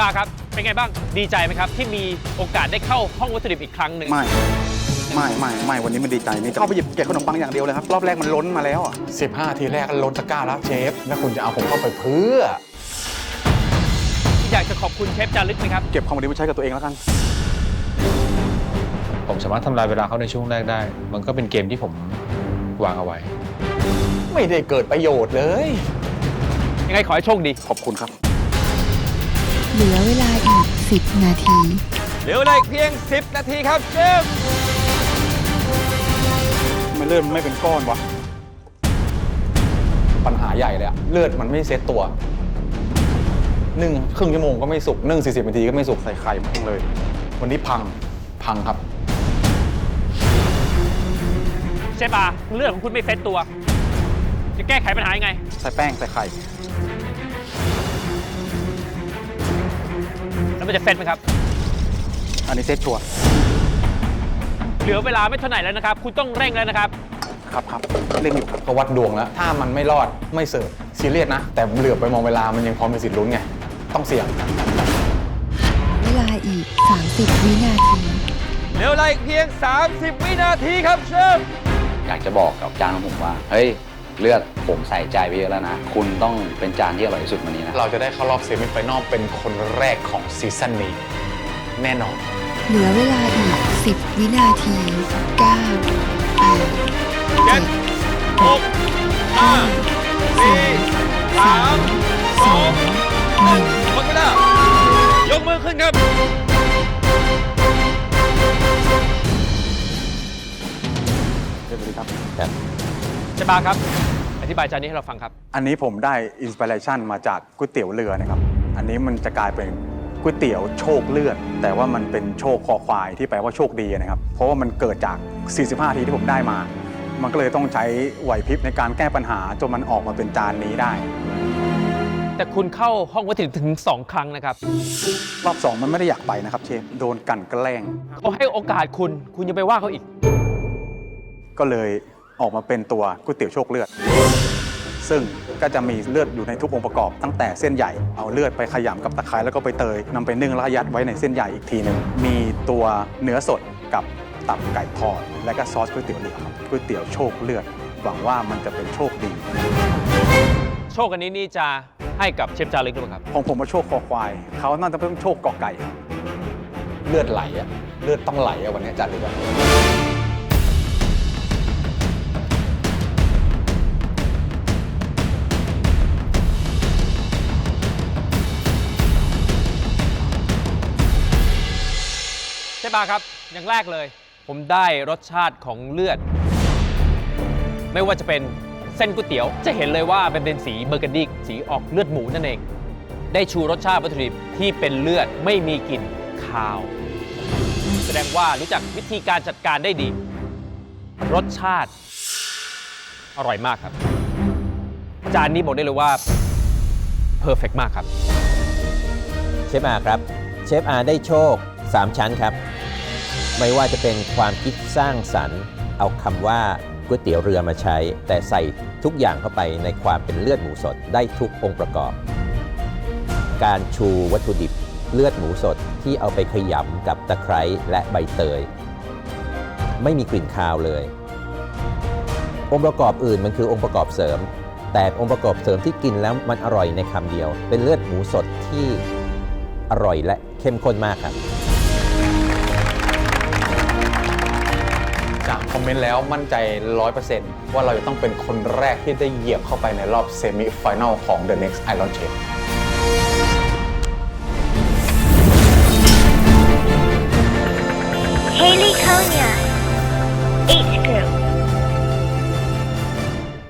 บาครับ เป็นไงบ้างดีใจไหมครับ ที่มีโอกาสได้เข้าห้องวัตถุดิบอีกครั้งหนึ่งไม่ไม่ไม่ไม่วันนี้มันดีใจนี่เข้าไปหยิบเก็บขนมปังอย่างเดียวเลยครับรอบแรกมันล้นมาแล้วอะ15 ทีแรกก็ล้นตะกร้าแล้วเชฟแล้วคุณจะเอาผมเข้าไปเพื่อ อยากจะขอบคุณเชฟจารึกไหมครับ เก็บของดีมาใช้กับตัวเองแล้วกัน ผมสามารถทำลายเวลาเขาในช่วงแรกได้ มันก็เป็นเกมที่ผมวางเอาไว้ ไม่ได้เกิดประโยชน์เลย ยังไงขอให้โชคดี ขอบคุณครับ 10 นาที เหลือเวลาอีกเพียง 10 นาทีครับเชฟไม่เลื่อนไม่เป็นก้อนวะ ปัญหาใหญ่เลยอะเลือดมันไม่เซ็ตตัวนึ่งครึ่งชั่วโมงก็ไม่สุกนึ่ง40นาทีก็ไม่สุกใส่ไข่มาเลย วันนี้พังพังครับเชฟบาเลือดของคุณไม่เซ็ตตัว จะแก้ไขปัญหายังไง ใส่แป้งใส่ไข่ แล้วมันจะเซ็ตไหมครับ อันนี้เซ็ตชัวร์เหลือเวลาไม่เท่าไหร่แล้วนะครับ คุณต้องเร่งแล้วนะครับ ครับครับเล่นอยู่ครับก็วัดดวงแล้ว ถ้ามันไม่รอดไม่เสิร์ฟซีเรียสนะ แต่เหลือบไปมองเวลามันยังพอมีสิทธิ์ลุ้นไง ต้องเสี่ยง เวลาอีก 30 วินาที เหลือเวลาอีกเพียง 30 วินาทีครับเชฟอยากจะบอกกับจานของผมว่า เฮ้ย เลือดผมใส่ใจไปเยอะแล้วนะ คุณต้องเป็นจานที่อร่อยที่สุดวันนี้นะ เราจะได้เข้ารอบเซมิไฟแนอลเป็นคนแรกของซีซั่นนี้ แน่นอน เหลือเวลาอีก 10 วินาที 9 8เจ็ดหกห้าสี่สามสองหนึ่งหมดเวลายกมือขึ้นครับเรียบร้อยครับเชฟบาครับอ ธิบายจานนี้ให้เราฟังครับ อันนี้ผมได้อินสปิเรชันมาจากก๋วยเตี๋ยวเรือนะครับ อันนี้มันจะกลายเป็นก๋วยเตี๋ยวโชคเลือด แต่ว่ามันเป็นโชคคอควายที่แปลว่าโชคดีนะครับ เพราะว่ามันเกิดจาก 45 ทีที่ผมได้มา มันก็เลยต้องใช้ไหวพริบในการแก้ปัญหาจนมันออกมาเป็นจานนี้ได้ แต่คุณเข้าห้องวัตถุดิบถึง 2 ครั้งนะครับ รอบสองมันไม่ได้อยากไปนะครับเชฟโดนกลันแกล้ง เขาให้โอกาสคุณ คุณยังไปว่าเขาอีก ก็เลย ออกมาเป็นตัวก๋วยเตี๋ยวโชคเลือด ซึ่งก็จะมีเลือดอยู่ในทุกองค์ประกอบตั้งแต่เส้นใหญ่เอาเลือดไปขยำกับตะไคร้แล้วก็ไปเตยนำไปนึ่งแล้วก็ยัดไว้ในเส้นใหญ่อีกทีหนึ่งมีตัวเนื้อสดกับตับไก่ทอด และก็ซอสก๋วยเตี๋ยวเรือครับก๋วยเตี๋ยวโชคเลือดหวังว่ามันจะเป็นโชคดี โชคอันนี้นี่จะให้กับเชฟจารึกหรือเปล่าครับ ของผมมาโชคคอควาย เขาน่าจะเป็นโชคกอไก่เลือดไหลอะเลือดต้องไหลอะวันนี้จัดเลยว่า บาครับ อย่างแรกเลย ผมได้รสชาติของเลือด ไม่ว่าจะเป็นเส้นก๋วยเตี๋ยว จะเห็นเลยว่ามันเป็นสีเบอร์กันดีสีออกเลือดหมูนั่นเอง ได้ชูรสชาติวัตถุดิบที่เป็นเลือดไม่มีกลิ่นคาว แสดงว่ารู้จักวิธีการจัดการได้ดี รสชาติ อร่อยมากครับ จานนี้บอกได้เลยว่าเพอร์เฟกมากครับ เชฟอาครับ เชฟอาได้โชค 3 ชั้นครับ ไม่ว่าจะเป็นความคิดสร้างสรรค์ เอาคำว่าก๋วยเตี๋ยวเรือมาใช้ แต่ใส่ทุกอย่างเข้าไปในความเป็นเลือดหมูสดได้ทุกองค์ประกอบ การชูวัตถุดิบเลือดหมูสดที่เอาไปขยำกับตะไคร้และใบเตย ไม่มีกลิ่นคาวเลย องค์ประกอบอื่นมันคือองค์ประกอบเสริม แต่องค์ประกอบเสริมที่กินแล้วมันอร่อยในคำเดียว เป็นเลือดหมูสดที่อร่อยและเข้มข้นมากครับ จากคอมเมนต์แล้วมั่นใจ 100%ว่าเราจะต้องเป็นคนแรกที่ได้เหยียบเข้าไปในรอบเซมิไฟแนลของ The Next Iron Chef Haley Konya.